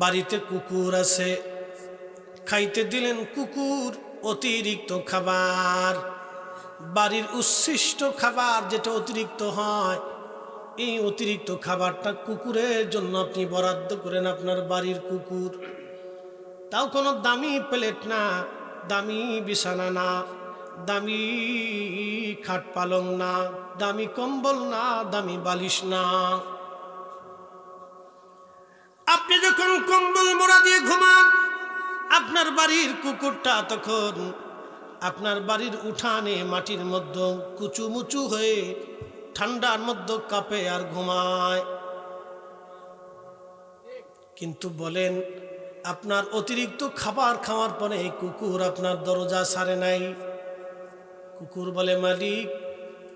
বাড়িতে কুকুর আছে। খাইতে দিলেন কুকুর অতিরিক্ত খাবার। বাড়ির উচ্ছিষ্ট খাবার যেটা অতিরিক্ত হয়, এই অতিরিক্ত খাবারটা কুকুরের জন্য আপনি বরাদ্দ করেন আপনার বাড়ির কুকুর। তাও কোনো দামি প্লেট না, দামি বিছানা না, দামি খাট পালং না, দামি কম্বল না, দামি বালিশ না। আপনি যখন কম্বল মোড়া দিয়ে ঘুমান, আপনার বাড়ির কুকুরটা তখন আপনার বাড়ির উঠানে মাটির মধ্যে কুচুমুচু হয়ে ঠান্ডার মধ্যে কাঁপে আর ঘুমায়। কিন্তু বলেন, আপনার অতিরিক্ত খাবার খাওয়ার পরে কুকুর আপনার দরজা সারে নাই। কুকুর বলে, মালিক,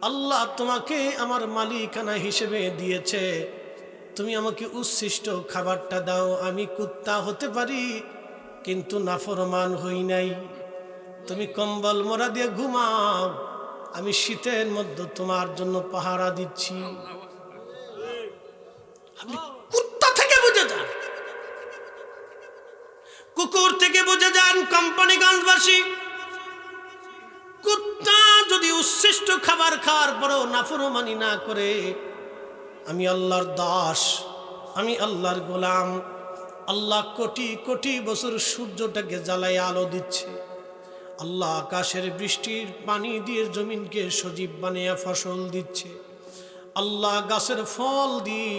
আল্লাহ তোমাকে আমার মালিকানা হিসেবে দিয়েছে। তুমি আমাকে উচ্ছিষ্ট খাবারটা দাও, আমি কুত্তা হতে পারি, কিন্তু নাফরমান হই নাই। তুমি কম্বল মোড়া দিয়ে ঘুমাও, আমি শীতের মধ্যে তোমার জন্য পাহারা দিচ্ছি। আপনি কুত্তা থেকে বুঝে যান। কুকুর থেকে বুঝে যান কুত্তা যদি উচ্ছিষ্ট খাবার খাওয়ার পরও নাফরমানি না করে আমি আল্লাহর দাস, আমি আল্লাহর গোলাম। আল্লাহ কোটি কোটি বছর সূর্যটাকে জ্বালাই আলো দিচ্ছে। আল্লাহ আকাশের বৃষ্টির পানি দিয়ে জমিনকে সজীব বানিয়ে ফসল দিচ্ছে। আল্লাহ গাছের ফল দিয়ে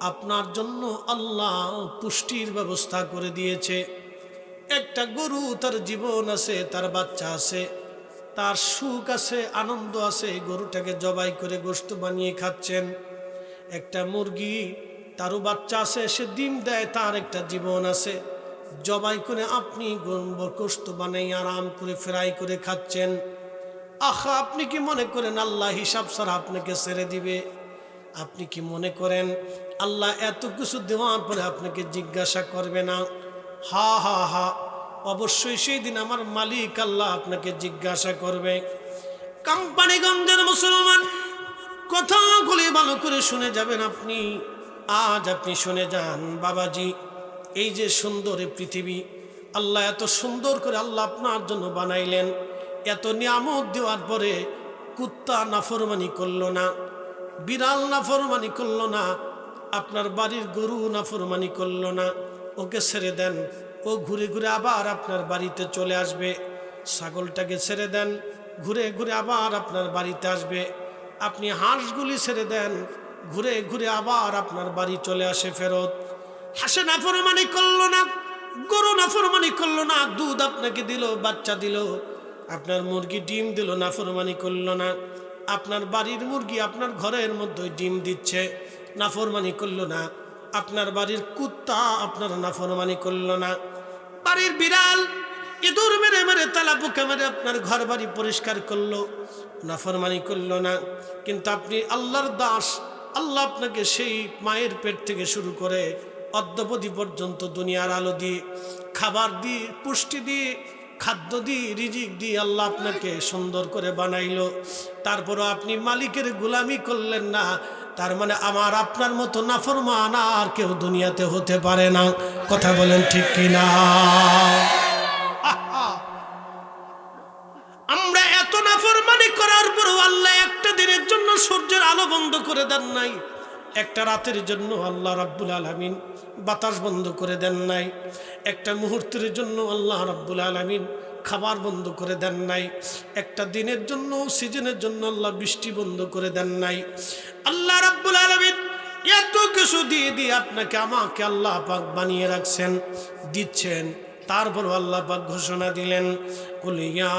আপনার জন্য আল্লাহ পুষ্টির ব্যবস্থা করে দিয়েছে। একটা গরু তার জীবন আছে, তার বাচ্চা আছে, তার সুখ আছে, আনন্দ আছে, গরুটাকে জবাই করে গোস্ত বানিয়ে খাচ্ছেন। একটা মুরগি, তারও বাচ্চা আছে, সে ডিম দেয়, তার একটা জীবন আছে। জবাই করে আপনি গোস্ত বানাই, আরাম করে ফ্রাই করে খাচ্ছেন। আহা, আপনি কি মনে করেন আল্লাহ হিসাব ছাড়া আপনাকে ছেড়ে দিবে? আপনি কি মনে করেন আল্লাহ এত কিছু দেওয়ার পরে আপনাকে জিজ্ঞাসা করবে না? হা হা হা, অবশ্যই সেই দিন আমার মালিক আল্লাহ আপনাকে জিজ্ঞাসা করবে। কোম্পানিগঞ্জের মুসলমান কথাগুলি ভালো করে শুনে যাবেন আপনি। আজ আপনি শুনে যান, বাবাজি, এই যে সুন্দর পৃথিবী, আল্লাহ এত সুন্দর করে আল্লাহ আপনার জন্য বানাইলেন। এত নিয়ামত দেওয়ার পরে কুত্তা নাফরমানি করল না, বিড়াল নাফরমানি করল না, আপনার বাড়ির গরু নাফরমানি করল না, ওকে ছেড়ে দেন, ও ঘুরে ঘুরে আবার আপনার বাড়িতে চলে আসবে। ছাগলটাকে ছেড়ে দেন, ঘুরে ঘুরে আবার আপনার বাড়িতে আসবে। আপনি হাঁসগুলি ছেড়ে দেন, ঘুরে ঘুরে আবার আপনার বাড়ি চলে আসে ফেরত। হাসে নাফরমানি করল না, গরু নাফরমানি করল না, দুধ আপনাকে দিল, বাচ্চা দিল। আপনার মুরগি ডিম দিল, নাফরমানি করল না। আপনার বাড়ির মুরগি আপনার ঘরের মধ্যে ডিম দিচ্ছে না নাফরমানি করল না। আপনার বাড়ির কুত্তা আপনার নাফরমানি করল না। বাড়ির বিড়াল ইঁদুর মেরে মেরে তালা পোকা মেরে আপনার ঘর বাড়ি পরিষ্কার করল, নাফরমানি করল না। কিন্তু আপনি আল্লাহর দাস, আল্লাহ আপনাকে সেই মায়ের পেট থেকে শুরু করে অদ্যবধি পর্যন্ত দুনিয়ার আলো দিয়ে, খাবার দিয়ে, পুষ্টি দিয়ে, খাদ্য দিয়ে, রিজিক দিয়ে আল্লাহ আপনাকে সুন্দর করে বানাইলো। তারপরও আপনি মালিকের গুলামি করলেন না, তার মানে আমার আপনার মতো নাফরমান আর কেউ দুনিয়াতে হতে পারে না। কথা বলেন ঠিক কিনা? সূর্যের আলো বন্ধ করে দেন নাই। একটা রাতের জন্য আল্লাহ রাব্বুল আলমিন বাতাস বন্ধ করে দেন নাই। একটা মুহূর্তের জন্য আল্লাহ রাব্বুল আলমিন খাবার বন্ধ করে দেন নাই। একটা দিনের জন্য, সিজনের জন্য আল্লাহ বৃষ্টি বন্ধ করে দেন নাই। আল্লাহ রাব্বুল আলমিন এত কিছু দিয়ে দিয়ে আপনাকে, আমাকে আল্লাহ পাক বানিয়ে রাখছেন, দিচ্ছেন। তারপর আল্লাহ পাক ঘোষণা দিলেন কুলিয়া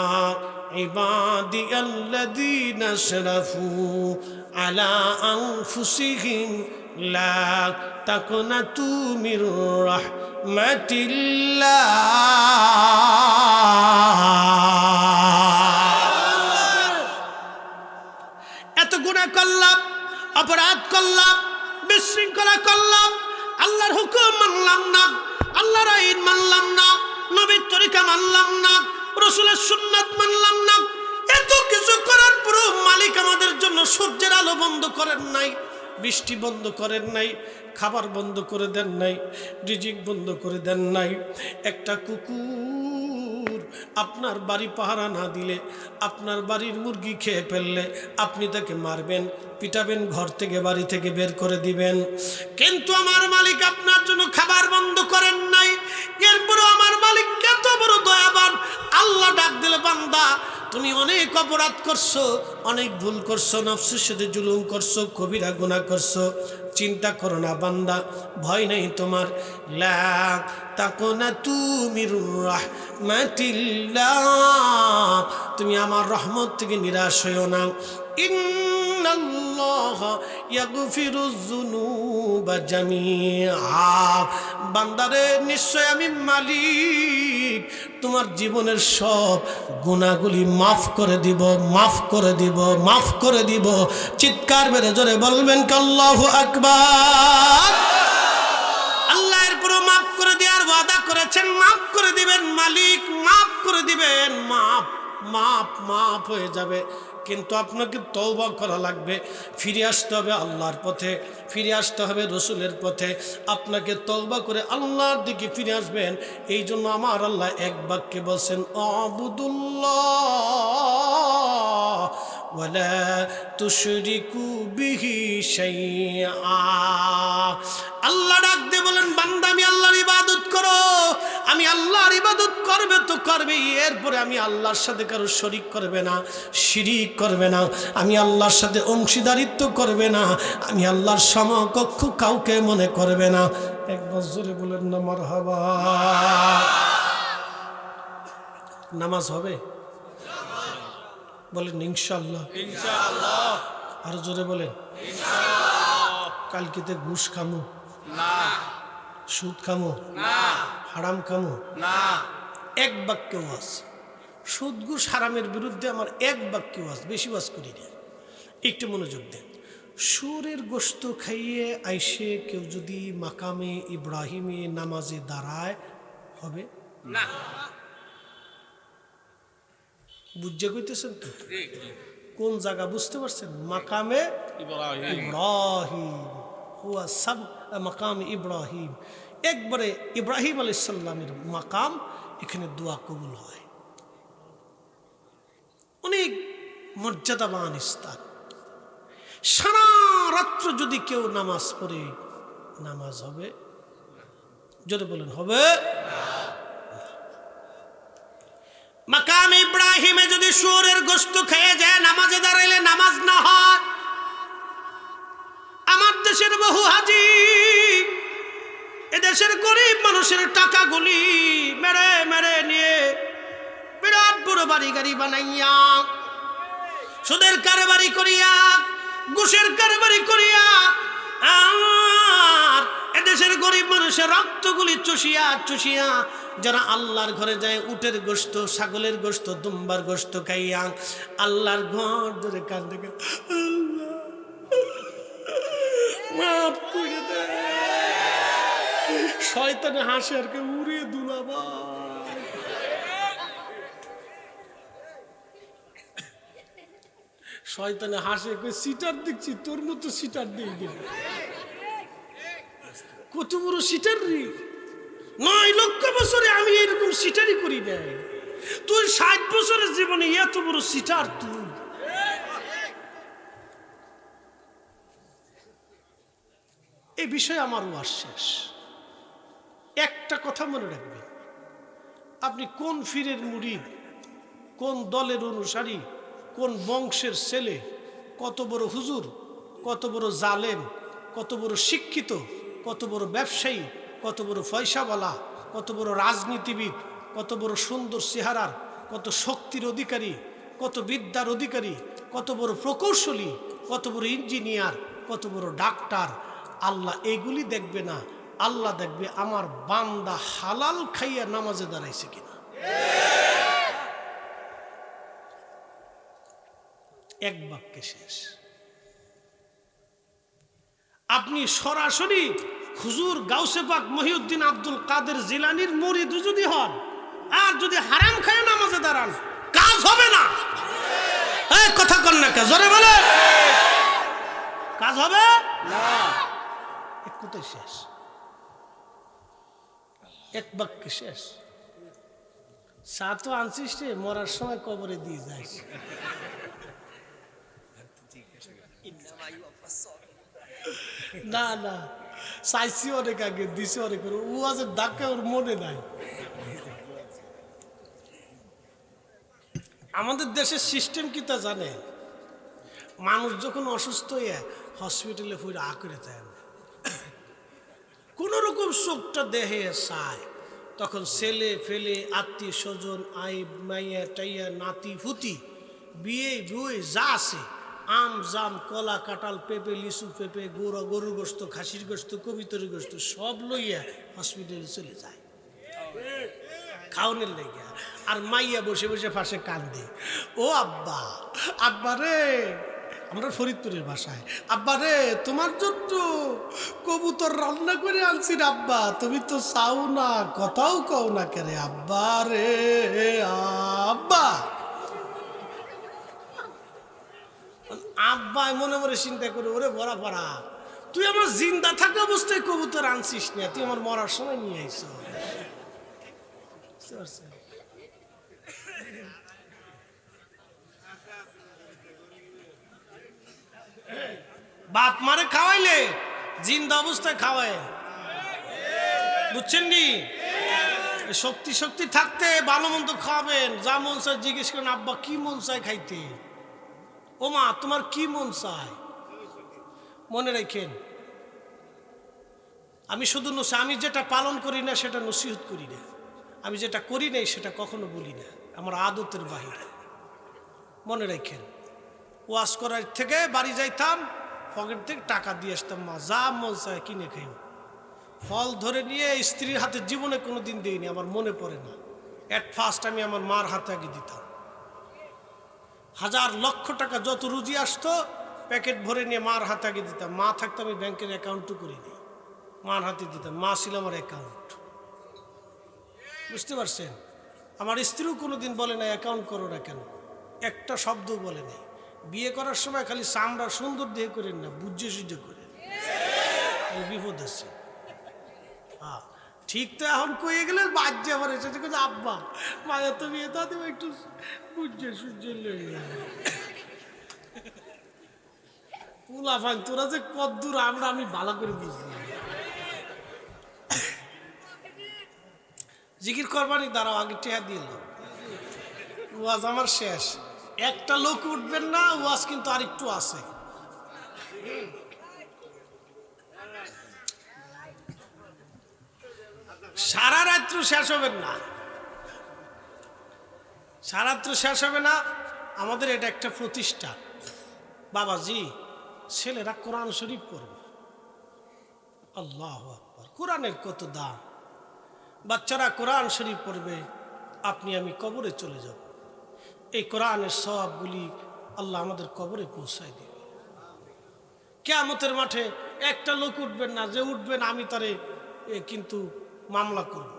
عبادي الذين اسرفوا على أنفسهم لا تقنطوا من رحمة الله এত গুণা করলাম অপরাধ করলাম বিশৃঙ্খলা করলাম আল্লাহর হুকুম মানলাম না আল্লাহর আইন মানলাম না নবীর তরিকা মানলাম না রসুলের সুন্নাত মানলাম বন্ধ করেন নাই বৃষ্টি বন্ধ করেন নাই, খাবার বন্ধ করে দেন নাই, রিজিক বন্ধ করে দেন নাই। একটা কুকুর আপনার বাড়ি পাহারা না দিলে, আপনার বাড়ির মুরগি খেয়ে ফেললে আপনি তাকে মারবেন, পিটাবেন, ঘর থেকে, বাড়ি থেকে বের করে দিবেন। কিন্তু আমার মালিক আপনার জন্য খাবার বন্ধ করেন নাই। এরপরও আমার মালিক কত বড় দয়াবান, আল্লাহ ডাক দিলে বান্দা তুমি অনেক অপরাধ করছ, অনেক ভুল করছ, নফসের সাথে জুলুম করছ, কবিরা গুণা করছ। চিন্তা করো না বান্দা, ভয় নেই তোমার। লাগ তাকো না তুমি তুমি আমার রহমত থেকে নিরাশ হইও না। বান্দারে, নিশ্চয় আমি মালিক। তোমার জীবনের সব গুণাগুলি মাফ করে দিব, মাফ করে দিব, মাফ করে দিব। চিৎকার মেরে জোরে বলবেন কাল্লাহ আকবার। আল্লাহ এরপরও মাফ করে দেওয়ার ওয়াদা করেছেন, মাফ করে দিবেন মালিক, মাফ করে দিবেন, মাফ মাফ মাফ হয়ে যাবে। কিন্তু আপনাকে তৌবা করা লাগবে। ফিরে আসতে হবে আল্লাহর পথে, ফিরে আসতে হবে রসুলের পথে। আপনাকে তৌবা করে আল্লাহর দিকে ফিরে আসবেন। এই জন্য আমার আল্লাহ এক বাক্যে বলছেন অবুদুল্লাহ আল্লাহ ডাক দিয়ে বলে আল্লাহর ইবাদত করবে তো করবে এরপরে আমি আল্লাহর সাথে কারও শরিক করবে না শিরিক করবে না আমি আল্লাহর সাথে অংশীদারিত্ব করবে না আমি আল্লাহর সমকক্ষ কাউকে মনে করবে না। একবার জোরে বলেন না মারহাবা। নামাজ হবে? বলেন ইনশাল্লাহ আরও জোরে বলেন। কালকেতে ঘুষ খামু। সুদ খামু। হারাম খামু এক বাক্য ওয়াজ। সুদ ঘুষ হারামের বিরুদ্ধে আমার এক বাক্য ওয়াজ বেশি ওয়াজ করি না একটু মনোযোগ দেন। সুরের গোস্ত খাইয়ে আইসে কেউ যদি মাকামে ইব্রাহিমে নামাজে দাঁড়ায় হবে? না। বুঝে কইতেছেন তো? কোন জায়গা বুঝতে পারছেন? মাকামে ইব্রাহিম। ইব্রাহিম। হুয়া সাব মাকাম ইব্রাহিম। একবারে ইব্রাহিম আলাইহিস সালামের মাকাম এখানে দোয়া কবুল হয়। অনেক মর্যাদাবান স্থান। সারা রাত্র যদি কেউ নামাজ পড়ে, নামাজ হবে? জোরে বলেন, হবে? মাকাম ইব্রাহিমে যদি সুরের গোস্ত খেয়ে যায়, নামাজে দাঁড়াইলে নামাজ না হয়? আমার দেশের বহু হাজি এদেশের গরিব মানুষের টাকাগুলি মেরে মেরে নিয়ে বিরাট বড় বাড়ি গাড়ি বানাইয়া, সুদের কারবারি করিয়া, ঘুষের কারবারি করিয়া এদেশের গরিব মানুষের রক্তগুলি চুষিয়া চুষিয়া যারা আল্লাহর ঘরে যায়, উটের গোস্ত ছাগলের গোস্ত দুম্বার গোস্ত খাইয়া আল্লাহর ঘর ধরে কান্দে মাফ করে শয়তানে হাসে আর কে উড়ে দুলাবা শয়তানে হাসে কই সিটার দেখছি? তোর মতো সিটার দিয়ে দিল কত বড় সিটার রে। নয় লক্ষ বছরে আমি এরকম সিটারই করি নাই। তুই ষাট বছরের জীবনে এত বড় সিটার তুই। এই বিষয়ে আমার ওয়াজ শেষ। একটা কথা মনে রাখবেন আপনি কোন ফিরের মুরিদ কোন দলের অনুসারী কোন বংশের ছেলে কত বড় হুজুর কত বড় জালেম কত বড় শিক্ষিত কত বড় ব্যবসায়ী কত বড় পয়সাওয়ালা কত বড় রাজনীতিবিদ কত বড় সুন্দর চেহারার কত শক্তির অধিকারী কত বিদ্যার অধিকারী কত বড় প্রকৌশলী কত বড় ইঞ্জিনিয়ার কত বড় ডাক্তার আল্লাহ এগুলি দেখবে না আল্লাহ দেখবে আমার বান্দা হালাল খাইয়া নামাজে দাঁড়াইছে কিনা। এক বাক্যে শেষ। আপনি সরাসরি হুজুর গাউসে পাক মহিউদ্দিন আব্দুল কাদের জিলানির মরিদ যদি হন, আর যদি হারাম খায় নামাজে দাঁড়ান, কাজ হবে না। কথা কন না কাজ হবে? না। কোথায় শেষ। এক বাক্যে শেষ। চা তো আনছিস রে, মরার সময় কবরে দিয়ে যাইস। না না, চাইছি অনেক আগে, দিছে অনেক ও আছে ডাকে ওর মনে নাই। আমাদের দেশের সিস্টেম কি তা জানে? মানুষ যখন অসুস্থ হয়ে হসপিটালে ফুরে আ করে যায় না। কোন রকম শোকটা দেহে চায়। তখন ছেলে, ফেলে, আত্মীয় স্বজন, আই, মাইয়া, টাইয়া, নাতি ফুতি বিয়ে বুয়ে যা আছে, আম, জাম, কলা, কাঁঠাল, পেঁপে, লিচু, পেঁপে গরু গরুর গোস্ত, খাসির গোস্ত কবিতরের গোস্ত, সব লইয়া হসপিটালে চলে যায়। খাওনের লেগে আর মাইয়া বসে বসে পাশে কান্দে। ও আব্বা আব্বা রে! আমরা ফরিদপুরের ভাষায় আব্বা রে, তোমার জন্য কবুতর রান্না করে আনছি আব্বা। তুমি তো চাও না, কথাও কও না কেরে আব্বা রে? আব্বা! আব্বা মনে মনে চিন্তা করে, ওরে বড়া পড়া, তুই আমার জিন্দা থাকা অবস্থায় কবুতর আনছিস না, তুই আমার মরার সময় নিয়ে আইস। বুঝতে বাপ মারে খাওয়াইলে, জিন্দা অবস্থায় খাওয়ায়। বুঝছেন শক্তি শক্তি থাকতে ভালো মন্দ খাওয়াবেন। যা মন চায় জিজ্ঞেস করেন, আব্বা, কি মন চায় খাইতে? ও মা, তোমার কি মন চায়? মনে রাখেন, আমি শুধু নসি আমি যেটা পালন করি না, সেটা নসিহত করি না। আমি যেটা করি নাই, সেটা কখনো বলি না। আমার আদতের বাহিরে। মনে রাখেন। ওয়াশ করার থেকে বাড়ি যাইতাম, পকেট থেকে টাকা দিয়ে আসতাম, মা, যা মন চায় কিনে খাই ফল ধরে নিয়ে স্ত্রীর হাতে জীবনে কোনো দিন দিইনি, আমার মনে পড়ে না। অ্যাট ফার্স্ট আমি আমার মার হাতে আগে দিতাম। হাজার লক্ষ টাকা যত রুজি আসতো, প্যাকেট ভরে নিয়ে মার হাতে আগে দিতাম। মা থাকতো, আমি ব্যাংকের অ্যাকাউন্টও করিনি। মার হাতে দিতাম। মা ছিল আমার অ্যাকাউন্ট। বুঝতে পারছেন? আমার স্ত্রীও কোনো দিন বলে না অ্যাকাউন্ট করো না কেন? একটা শব্দও বলে নেই। বিয়ে করার সময় খালি চামড়া সুন্দর দিয়ে করেন না, বুঝে সুঝে করেন। বিপদ আছে। ঠিক তো এখন কয়ে গেলে বাজ্যে আবার এসেছে, কিন্তু আব্বা, মায়া তো বিয়ে একটু বুঝে লেগে পুলা ফাইন তোরা যে কদ্দূর আমরা, আমি ভালো করে বুঝি। জিকির করবানি, দাঁড়াও, আগে টেহা দিল ওয়াজ আমার শেষ। একটা লোক উঠবেন না, ওয়াজ কিন্তু আরেকটু আছে। সারা রাত্র শেষ হবেন না। সারা রাত্র শেষ হবে না, আমাদের এটা একটা প্রতিষ্ঠান বাবাজি, ছেলেরা কোরআন শরীফ পড়বে। আল্লাহ আকবার, কোরআনের কত দাম। বাচ্চারা কোরআন শরীফ পড়বে, আপনি আমি কবরে চলে যাব। এই কোরআনের সবগুলি আল্লাহ আমাদের কবরে পৌঁছায় দেবে। কেয়ামতের মাঠে একটা লোক উঠবেন না, যে উঠবেন আমি তারে কিন্তু মামলা করব।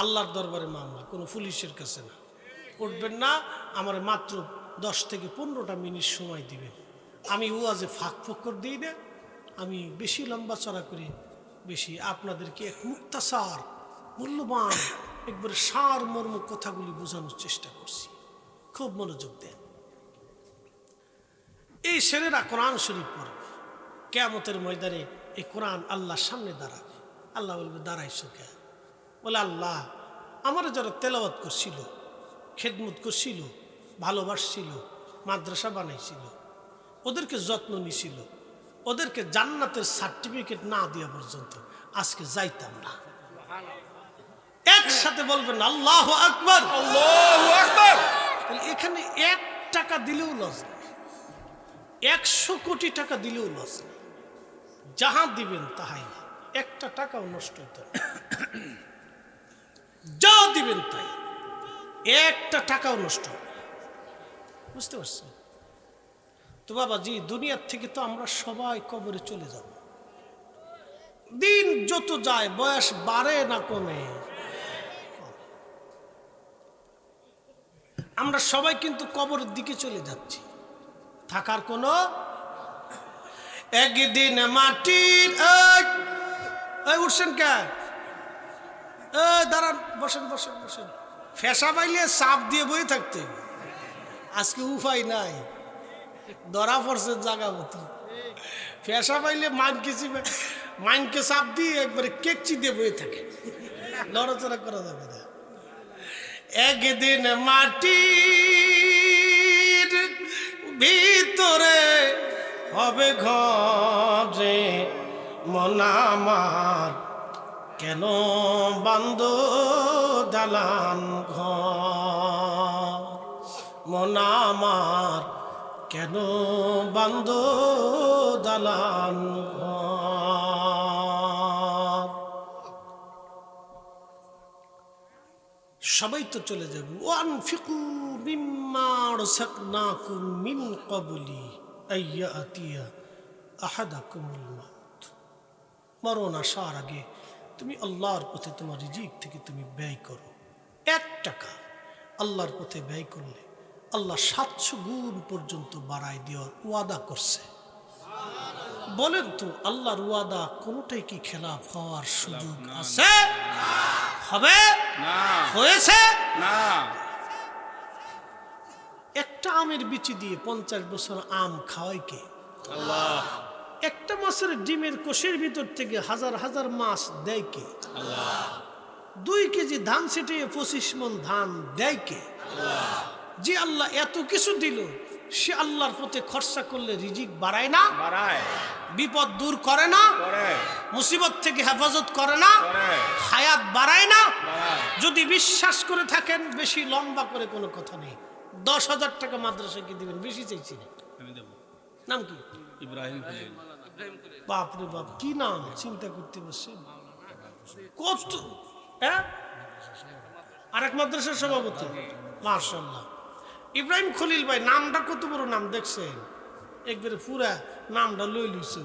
আল্লাহর দরবারে মামলা, কোনো পুলিশের কাছে না। উঠবেন না, আমার মাত্র দশ থেকে পনেরোটা মিনিট সময় দিবেন। আমি ও ওয়াজে ফাঁক ফক্কর দিই না, আমি বেশি লম্বা চড়া করি বেশি আপনাদেরকে এক মুক্তাসার, মূল্যবান, একবার সার মর্ম কথাগুলি বোঝানোর চেষ্টা করছি। খুব মনোযোগ দেন। এই ছেলেরা কোরআন শরীফ পড়বে কেয়ামতের ময়দানে এই কোরআন আল্লাহর সামনে দাঁড়াবে। আল্লাহ বলবে দাঁড়াইছো কে বলে আল্লাহ আমার যারা তেলাওয়াত করছিল খেদমত করছিল ভালোবাসছিল মাদ্রাসা বানাইছিল ওদেরকে যত্ন নিছিল ওদেরকে জান্নাতের সার্টিফিকেট না দেওয়া পর্যন্ত আজকে যাইতাম না। একসাথে বলবেন আল্লাহ আকবর। আল্লাহু আকবার। এখানে এক টাকা দিলেও লস নেই। একশো কোটি টাকা দিলেও লস নেই। যাহা দিবেন তাহাই একটা টাকাও নষ্ট হইতে না। যা দিবেন তাই। একটা টাকাও নষ্ট হবে বুঝতে পারছেন? তো বাবা জি দুনিয়ার থেকে তো আমরা সবাই কবরে চলে যাব। দিন যত যায়, বয়স বাড়ে না কমে। আমরা সবাই কিন্তু কবরের দিকে চলে যাচ্ছি। থাকার কোনো একদিন মাটির উঠছেন কে? দাঁড়ান, বসেন বসেন বসেন। ফেসা পাইলে চাপ দিয়ে বই থাকতে আজকে উপায় নাই। ধরা পড়ছে জাগা মতো। ফেসা পাইলে চিপে মাইনকে চাপ দিয়ে একবারে কেকচি দিয়ে বয়ে থাকে। নড়াচড়া করা যাবে না। একদিন মাটির ভিতরে হবে ঘরে মনামার কেন বান্দ দালান ঘর? মনামার কেন বান্দ দালান ঘর? সবাই তো চলে যাবে। ওয়ান ফিকু সাকনাকুম মিন কবলি আইয়া আতিয়া মরণ আসার আগে তুমি আল্লাহর পথে তোমার রিজিক থেকে তুমি ব্যয় করো। এক টাকা আল্লাহর পথে ব্যয় করলে আল্লাহ সাতশো গুণ পর্যন্ত বাড়ায় দেওয়ার ওয়াদা করছে। বলেন তো, আল্লাহর ওয়াদা কোনোটাই কি খেলাফ হওয়ার সুযোগ আছে? হবে? না। হয়েছে? না। একটা আমের বিচি দিয়ে পঞ্চাশ বছর আম খাওয়াই কে? আল্লাহ। একটা মাছের ডিমের কোষের ভিতর থেকে হাজার হাজার মাছ দেয় কে? দুই কেজি ধান ছিটিয়ে পঁচিশ মন ধান দেয় কে? যে আল্লাহ এত কিছু দিল সে আল্লাহর পথে খরচা করলে রিজিক বাড়ায় না বাড়ায়। বিপদ দূর করে না মুসিবত থেকে হেফাজত করে না করে। হায়াত বাড়ায় না। যদি বিশ্বাস করে থাকেন বেশি লম্বা করে কোনো কথা নেই। দশ হাজার টাকা মাদ্রাসাকে দিবেন? বেশি চাইছি না নাম কি? ইব্রাহিম বাপ রে বাপ কি নাম? চিন্তা করতে পারছেন কত? হ্যাঁ? আরেক মাদ্রাসার সভাপতি? মার্শাল্লাহ ইব্রাহিম খলিল ভাই নামটা কত বড় নাম দেখছেন একবারে পুরা নামটা লই লইছে।